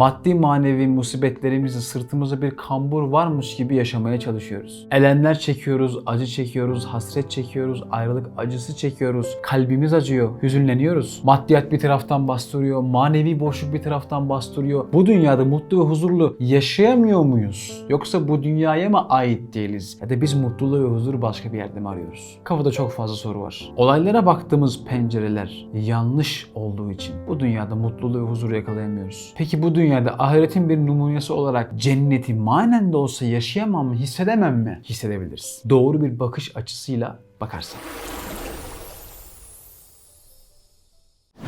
maddi manevi musibetlerimizi sırtımıza bir kambur varmış gibi yaşamaya çalışıyoruz. Elenler çekiyoruz, acı çekiyoruz, hasret çekiyoruz, ayrılık acısı çekiyoruz. Kalbimiz acıyor, hüzünleniyoruz. Maddiyat bir taraftan bastırıyor, manevi boşluk bir taraftan bastırıyor. Bu dünyada mutlu ve huzurlu yaşayamıyor muyuz? Yoksa bu dünyaya mı ait değiliz? Ya da biz mutluluğu ve huzuru başka bir yerde mi arıyoruz? Kafada çok fazla soru var. Olaylara baktığımız pencereler yanlış olduğu için bu dünyada mutluluğu ve huzuru yakalayamıyoruz. Peki bu dünyada ahiretin bir numunesi olarak cenneti manen de olsa yaşayamam mı, hissedemem mi? Hissedebiliriz. Doğru bir bakış açısıyla bakarsak.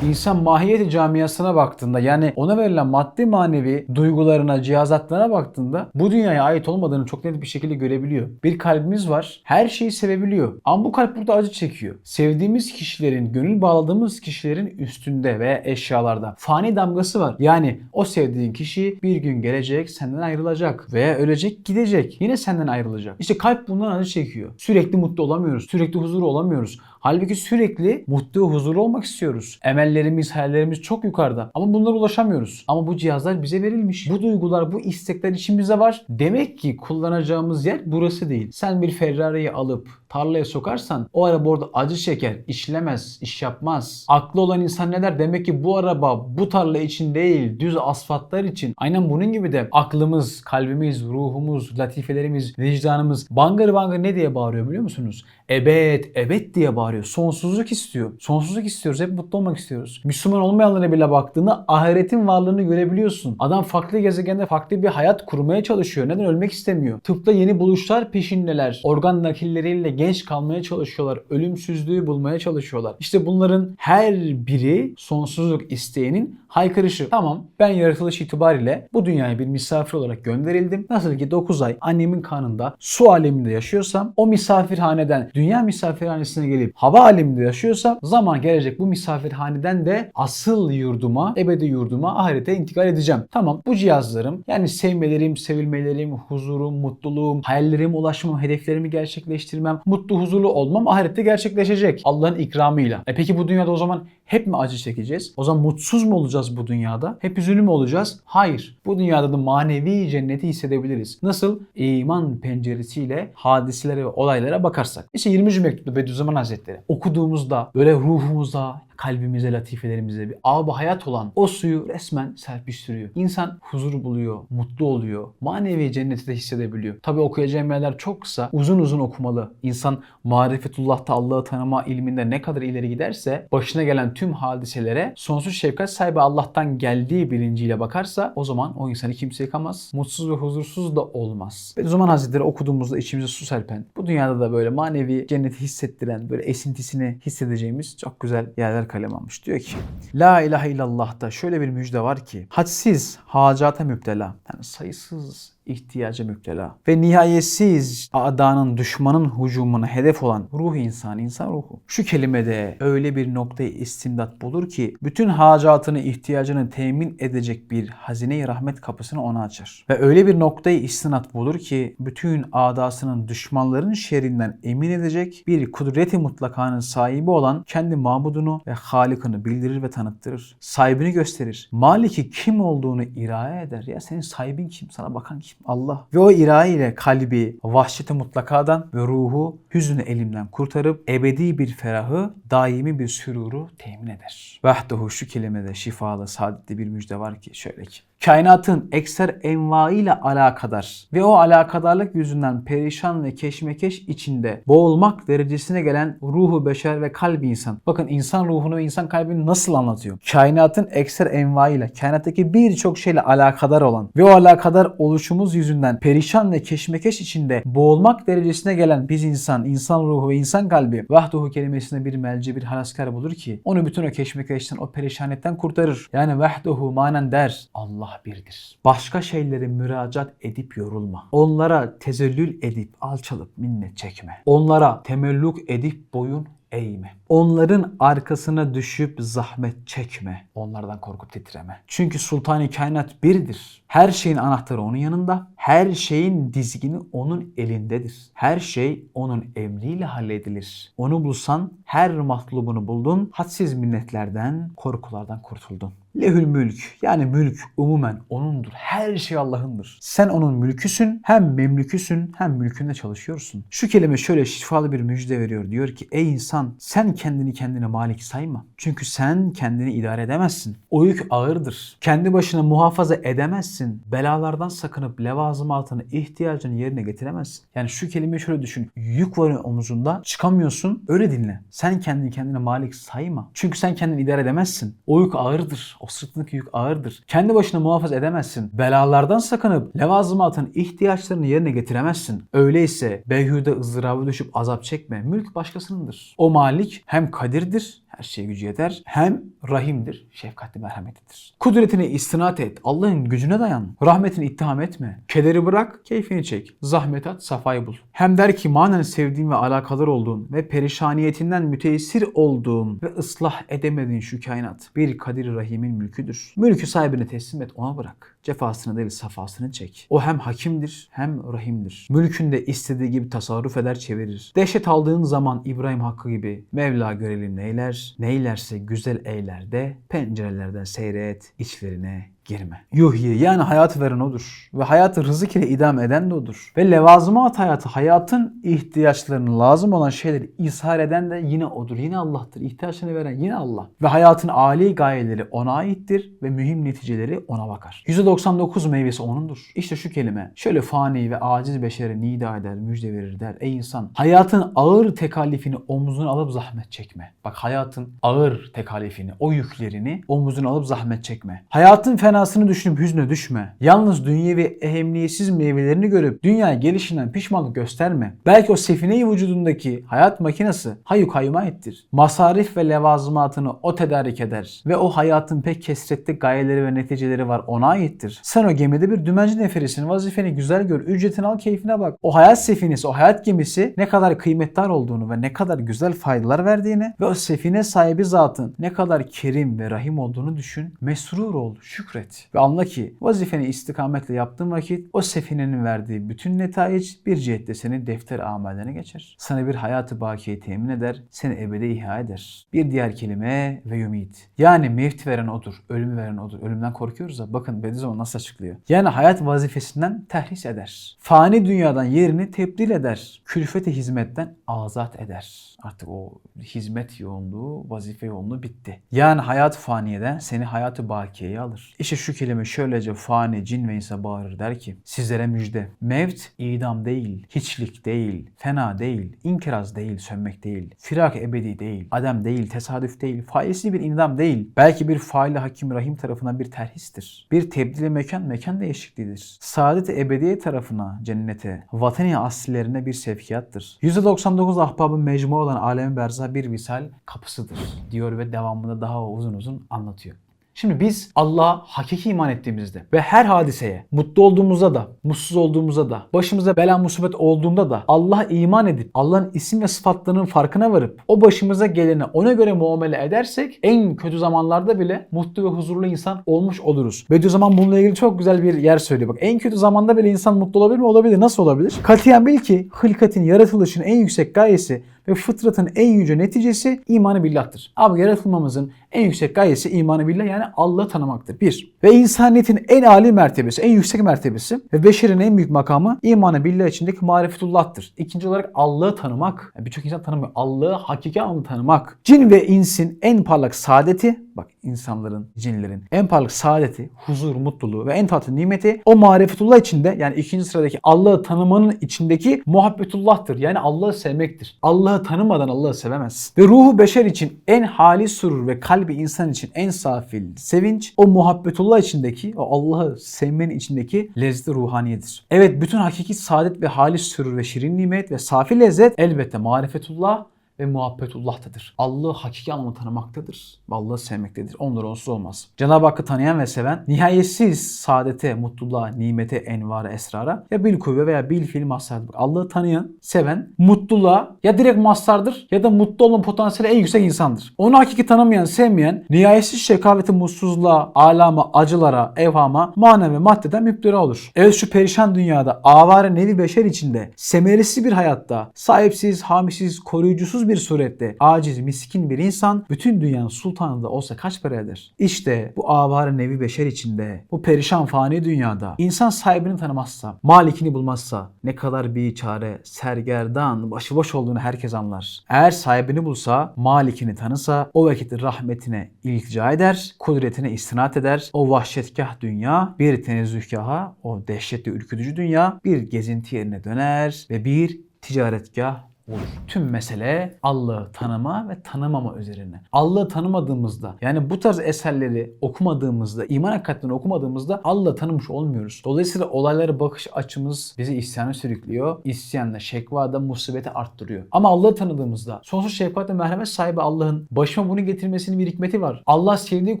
İnsan mahiyeti camiasına baktığında yani ona verilen maddi manevi duygularına, cihazatlarına baktığında bu dünyaya ait olmadığını çok net bir şekilde görebiliyor. Bir kalbimiz var. Her şeyi sevebiliyor. Ama bu kalp burada acı çekiyor. Sevdiğimiz kişilerin, gönül bağladığımız kişilerin üstünde veya eşyalarda fani damgası var. Yani o sevdiğin kişi bir gün gelecek, senden ayrılacak veya ölecek, gidecek. Yine senden ayrılacak. İşte kalp bundan acı çekiyor. Sürekli mutlu olamıyoruz. Sürekli huzur olamıyoruz. Halbuki sürekli mutlu ve huzurlu olmak istiyoruz. Emellerimiz, hayallerimiz çok yukarıda. Ama bunlara ulaşamıyoruz. Ama bu cihazlar bize verilmiş. Bu duygular, bu istekler içimizde var. Demek ki kullanacağımız yer burası değil. Sen bir Ferrari'yi alıp tarlaya sokarsan o araba orada acı çeker, işlemez, iş yapmaz. Aklı olan insan ne der? Demek ki bu araba bu tarla için değil, düz asfaltlar için. Aynen bunun gibi de aklımız, kalbimiz, ruhumuz, latifelerimiz, vicdanımız bangır bangır ne diye bağırıyor biliyor musunuz? Ebed, ebed diye bağırıyor. Sonsuzluk istiyor. Sonsuzluk istiyoruz. Hep mutlu olmak istiyoruz. Müslüman olmayanlara bile baktığında ahiretin varlığını görebiliyorsun. Adam farklı gezegende farklı bir hayat kurmaya çalışıyor. Neden ölmek istemiyor? Tıpta yeni buluşlar peşindeler. Organ nakilleriyle genç kalmaya çalışıyorlar. Ölümsüzlüğü bulmaya çalışıyorlar. İşte bunların her biri sonsuzluk isteğinin haykırışı. Tamam ben yaratılış itibariyle bu dünyaya bir misafir olarak gönderildim. Nasıl ki 9 ay annemin karnında su aleminde yaşıyorsam o misafirhaneden dünya misafirhanesine gelip hava aleminde yaşıyorsam zaman gelecek bu misafirhaneden de asıl yurduma, ebedi yurduma, ahirete intikal edeceğim. Tamam bu cihazlarım yani sevmelerim, sevilmelerim, huzurum, mutluluğum, hayallerime ulaşmam, hedeflerimi gerçekleştirmem, mutlu huzurlu olmam ahirette gerçekleşecek. Allah'ın ikramıyla. E peki bu dünyada o zaman hep mi acı çekeceğiz? O zaman mutsuz mu olacağız bu dünyada? Hep üzünlü mü olacağız? Hayır. Bu dünyada da manevi cenneti hissedebiliriz. Nasıl? İman penceresiyle hadiselere ve olaylara bakarsak. İşte 20. mektupta Bediüzzaman Hazretleri okuduğumuzda böyle ruhumuza, kalbimize, latifelerimize bir ab hayat olan o suyu resmen serpiştiriyor. İnsan huzur buluyor, mutlu oluyor. Manevi cenneti de hissedebiliyor. Tabi okuyacağım yerler çok kısa. Uzun uzun okumalı. İnsan marifetullah'ta Allah'ı tanıma ilminde ne kadar ileri giderse başına gelen tüm hadiselere sonsuz şefkat sahibi Allah'tan geldiği bilinciyle bakarsa o zaman o insanı kimse yıkamaz. Mutsuz ve huzursuz da olmaz. Bediüzzaman Hazretleri okuduğumuzda içimize su serpen, bu dünyada da böyle manevi cenneti hissettiren, böyle esintisini hissedeceğimiz çok güzel yerler kalem almış. Diyor ki La ilahe illallah'ta şöyle bir müjde var ki hadsiz hacata müptela yani sayısız ihtiyaca müptela ve nihayetsiz adanın düşmanın hücumuna hedef olan ruh insan, insan ruhu. Şu kelimede öyle bir noktayı istimdat bulur ki bütün hacatını, ihtiyacını temin edecek bir hazine-i rahmet kapısını ona açar. Ve öyle bir noktayı istinat bulur ki bütün adasının düşmanların şerrinden emin edecek bir kudreti mutlakanın sahibi olan kendi mabudunu ve halikını bildirir ve tanıttırır. Sahibini gösterir. Maliki kim olduğunu irade eder. Ya senin sahibin kim? Sana bakan kim? Allah. Ve o iraye ile kalbi vahşeti mutlakadan ve ruhu hüznü elimden kurtarıp ebedi bir ferahı, daimi bir süruru temin eder. Vahdehu şu kelimede şifalı, saadetli bir müjde var ki şöyle ki. Kainatın ekser envaiyle alakadar ve o alakadarlık yüzünden perişan ve keşmekeş içinde boğulmak derecesine gelen ruhu beşer ve kalbi insan. Bakın insan ruhunu ve insan kalbini nasıl anlatıyor? Kainatın ekser envaiyle, kainattaki birçok şeyle alakadar olan ve o alakadar oluşumuz yüzünden perişan ve keşmekeş içinde boğulmak derecesine gelen biz insan, insan ruhu ve insan kalbi vahduhu kelimesine bir melci, bir halaskar bulur ki onu bütün o keşmekeşten, o perişanetten kurtarır. Yani vahduhu manen der. Allah birdir. Başka şeylere müracaat edip yorulma. Onlara tezellül edip alçalıp minnet çekme. Onlara temelluk edip boyun eğme. Onların arkasına düşüp zahmet çekme. Onlardan korkup titreme. Çünkü sultani kainat birdir. Her şeyin anahtarı onun yanında. Her şeyin dizgini onun elindedir. Her şey onun emriyle halledilir. Onu bulsan her matlubunu buldun. Hadsiz minnetlerden, korkulardan kurtuldun. Lehül mülk yani mülk umumen onundur. Her şey Allah'ındır. Sen onun mülküsün hem memlüküsün hem mülkünde çalışıyorsun. Şu kelime şöyle şifalı bir müjde veriyor. Diyor ki ey insan sen kendini kendine malik sayma. Çünkü sen kendini idare edemezsin. O yük ağırdır. Kendi başına muhafaza edemezsin. Belalardan sakınıp levazımatını ihtiyacını yerine getiremezsin. Yani şu kelimeyi şöyle düşün. Yük var omuzunda çıkamıyorsun. Öyle dinle. Sen kendini kendine malik sayma. Çünkü sen kendini idare edemezsin. O yük ağırdır. O sırtındaki yük ağırdır. Kendi başına muhafaza edemezsin. Belalardan sakınıp levazımatın ihtiyaçlarını yerine getiremezsin. Öyleyse beyhude ızdırabı düşüp azap çekme. Mülk başkasınındır. O malik hem kadirdir, her şeye gücü yeter. Hem rahimdir, şefkatli merhametidir. Kudretine istinat et. Allah'ın gücüne dayan. Rahmetini ittiham etme. Kederi bırak, keyfini çek. Zahmet at, safayı bul. Hem der ki manen sevdiğin ve alakadar olduğun ve perişaniyetinden müteessir olduğun ve ıslah edemediğin şu kainat bir kadir rahimin mülküdür. Mülkü sahibine teslim et, ona bırak. Cefasını değil safasını çek. O hem hakimdir hem rahimdir. Mülkünde istediği gibi tasarruf eder çevirir. Dehşet aldığın zaman İbrahim Hakkı gibi Mevla görelim neyler, neylerse güzel eyler de pencerelerden seyret, içlerine girme. Yuhyi yani hayatı veren odur. Ve hayatı rızık ile idame eden de odur. Ve levazımat hayatı hayatın ihtiyaçlarını lazım olan şeyleri ishar eden de yine odur. Yine Allah'tır. İhtiyaçlarını veren yine Allah. Ve hayatın âli gayeleri ona aittir ve mühim neticeleri ona bakar. %99 meyvesi onundur. İşte şu kelime şöyle fani ve aciz beşere nida eder, müjde verir der. Ey insan hayatın ağır tekalifini omzuna alıp zahmet çekme. Bak hayatın ağır tekalifini, o yüklerini omzuna alıp zahmet çekme. Hayatın fenasını düşünüp hüzne düşme. Yalnız dünyevi ehemmiyetsiz meyvelerini görüp dünya gelişinden pişmanlık gösterme. Belki o sefine-i vücudundaki hayat makinesi hayyu kayyuma ettir. Masarif ve levazımatını o tedarik eder. Ve o hayatın pek kesretli gayeleri ve neticeleri var ona aittir. Sen o gemide bir dümenci neferisin. Vazifeni güzel gör. Ücretini al keyfine bak. O hayat sefinesi, o hayat gemisi ne kadar kıymetdar olduğunu ve ne kadar güzel faydalar verdiğini ve o sefine sahibi zatın ne kadar kerim ve rahim olduğunu düşün. Mesrur ol, şükret. Ve anla ki vazifeni istikametle yaptığın vakit o sefinenin verdiği bütün netayic bir cihette senin defter amellerine geçer. Sana bir hayatı bakiye temin eder, seni ebede ihya eder. Bir diğer kelime ve yumit. Yani mevti veren odur, ölümü veren odur. Ölümden korkuyoruz da bakın Bediüzzaman nasıl açıklıyor. Yani hayat vazifesinden terhis eder. Fani dünyadan yerini tebdil eder. Külfete hizmetten azat eder. Artık o hizmet yoğunluğu, vazife yoğunluğu bitti. Yani hayat faniyeden seni hayatı bakiyeye alır. İşte şu kelime şöylece fani, cin ve insa bağırır der ki sizlere müjde. Mevt idam değil, hiçlik değil, fena değil, inkiraz değil, sönmek değil, firak ebedi değil, adem değil, tesadüf değil, faizli bir indam değil. Belki bir faili hakim rahim tarafından bir terhistir. Bir tebdili mekan, mekan değişikliğidir. Saadet ebediye tarafına, cennete, vatani aslilerine bir sevkiyattır. %99 ahbabın mecmu olan alemi berza bir visal kapısıdır diyor ve devamında daha uzun uzun anlatıyor. Şimdi biz Allah'a hakiki iman ettiğimizde ve her hadiseye mutlu olduğumuzda da, mutsuz olduğumuzda da, başımıza bela musibet olduğunda da Allah'a iman edip Allah'ın isim ve sıfatlarının farkına varıp o başımıza gelene ona göre muamele edersek en kötü zamanlarda bile mutlu ve huzurlu insan olmuş oluruz. Bediüzzaman bununla ilgili çok güzel bir yer söylüyor. Bak en kötü zamanda bile insan mutlu olabilir mi? Olabilir. Nasıl olabilir? Katiyen bil ki hılkatin, yaratılışın en yüksek gayesi ve fıtratın en yüce neticesi imanı billahtır. Abi yaratılmamızın en yüksek gayesi imanı billah yani Allah'ı tanımaktır. Bir. Ve insaniyetin en âli mertebesi, en yüksek mertebesi ve beşerin en büyük makamı imanı billah içindeki marifetullah'tır. İkinci olarak Allah'ı tanımak. Yani Birçok insan tanımıyor. Allah'ı hakiki anlamda tanımak. Cin ve insin en parlak saadeti, bak insanların, cinlerin en parlak saadeti, huzur, mutluluğu ve en tatlı nimeti o marifetullah içinde yani ikinci sıradaki Allah'ı tanımanın içindeki muhabbetullah'tır. Yani Allah'ı sevmektir. Allah'ı tanımadan Allah'ı sevemez. Ve ruhu beşer için en hali surur ve kalbi insan için en safil sevinç o muhabbetullah içindeki o Allah'ı sevmenin içindeki lezzet ruhaniyedir. Evet bütün hakiki saadet ve hali sürür ve şirin nimet ve safi lezzet elbette marifetullah ve muhabbetullah'tadır. Allah'ı hakiki anlamda tanımaktadır. ve Allah'ı sevmektedir. Onları onsuz olmaz. Cenab-ı Hakk'ı tanıyan ve seven nihayetsiz saadete, mutluluğa, nimete, envara, esrara ya bil kuvve veya bil fiil mastardır. Allah'ı tanıyan, seven, mutluluğa ya direkt mastardır ya da mutlu olma potansiyeli en yüksek insandır. Onu hakiki tanımayan, sevmeyen, nihayetsiz şekaveti, mutsuzluğa, alama, acılara, evhama, manevi maddeden müptela olur. Evet şu perişan dünyada, avare nevi beşer içinde, semeresiz bir hayatta, sahipsiz, hamisiz, koruyucusuz bir surette, aciz, miskin bir insan, bütün dünyanın sultanı da olsa kaç para eder? İşte bu avare nevi beşer içinde, bu perişan fani dünyada, insan sahibini tanımazsa, malikini bulmazsa, ne kadar bir çare, sergerdan, başıboş olduğunu herkes anlar. Eğer sahibini bulsa, malikini tanısa, o vakit rahmetine iltica eder, kudretine istinat eder. O vahşetgah dünya bir tenezzühgaha, o dehşetli ürkütücü dünya bir gezinti yerine döner ve bir ticaretgah olur. Tüm mesele Allah'ı tanıma ve tanımama üzerine. Allah'ı tanımadığımızda yani bu tarz eserleri okumadığımızda, iman hakikatlerini okumadığımızda Allah'ı tanımış olmuyoruz. Dolayısıyla olaylara bakış açımız bizi isyana sürüklüyor. İsyanla, şekvada, musibeti arttırıyor. Ama Allah'ı tanıdığımızda sonsuz şefkat ve merhamet sahibi Allah'ın başıma bunu getirmesinin bir hikmeti var. Allah sevdiği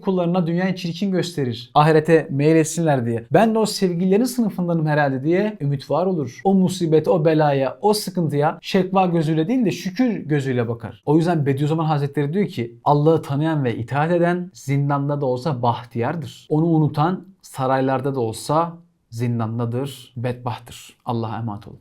kullarına dünyayı çirkin gösterir. Ahirete meyletsinler diye. Ben de o sevgililerin sınıfındanım herhalde diye ümit var olur. O musibete, o belaya, o sıkıntıya şekva gözüyle değil de şükür gözüyle bakar. O yüzden Bediüzzaman Hazretleri diyor ki Allah'ı tanıyan ve itaat eden zindanda da olsa bahtiyardır. Onu unutan saraylarda da olsa zindandadır, bedbahtır. Allah'a emanet olun.